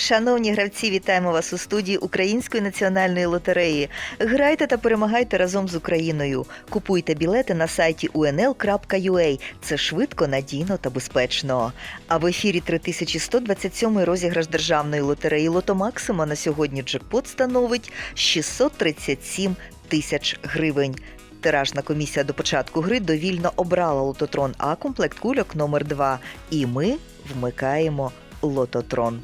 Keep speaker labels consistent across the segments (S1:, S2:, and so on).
S1: Шановні гравці, вітаємо вас у студії Української національної лотереї. Грайте та перемагайте разом з Україною. Купуйте білети на сайті unl.ua. Це швидко, надійно та безпечно. А в ефірі 3127 розіграш державної лотереї Лото Максима на сьогодні джекпот становить 637 тисяч гривень. Тиражна комісія до початку гри довільно обрала лототрон А комплект кульок номер 2 І ми вмикаємо лототрон.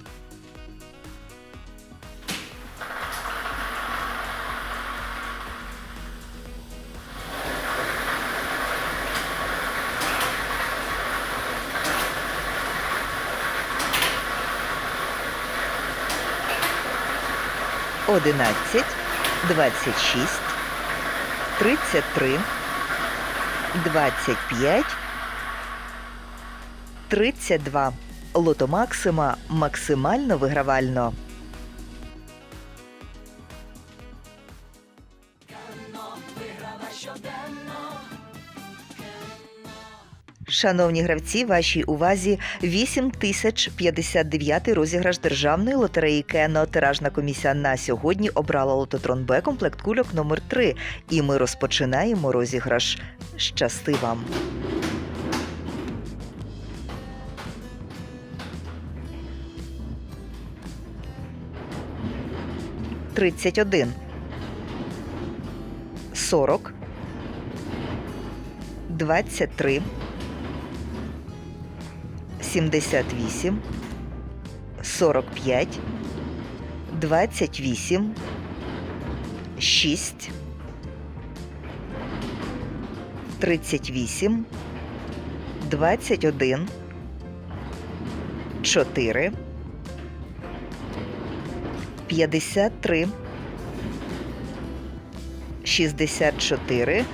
S1: Одинадцять, двадцять шість, тридцять три, двадцять п'ять, тридцять два. Лото Максима максимально вигравально. Шановні гравці, вашій увазі 8059 розіграш державної лотереї Кено. Тиражна комісія на сьогодні обрала лототрон Б комплект кульок номер 3 І ми розпочинаємо розіграш. Щасти вам! Тридцять один. Сорок. Двадцять три. 78, 45, 28, 6, 38, 21, 4, 53, 64,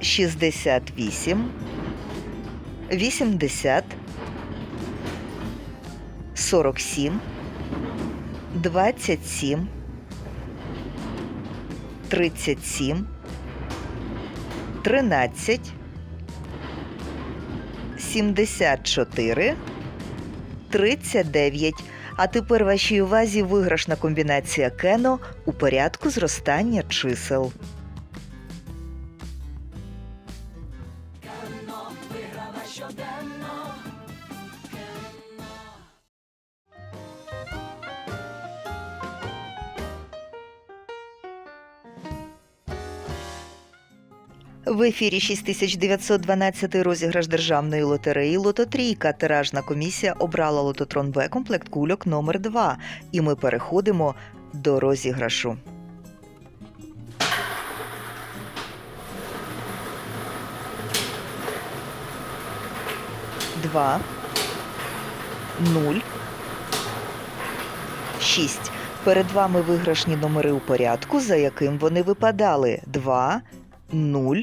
S1: 68, 80, 47, 27, 37, 13, 74, 39. А тепер вашій увазі виграшна комбінація Кено у порядку зростання чисел. В ефірі 6912 розіграш державної лотереї Лототрійка. Тиражна комісія обрала лототрон Б комплект кульок номер 2 І ми переходимо до розіграшу. Два. Нуль. Шість. Перед вами виграшні номери у порядку, за яким вони випадали. Два. Нуль.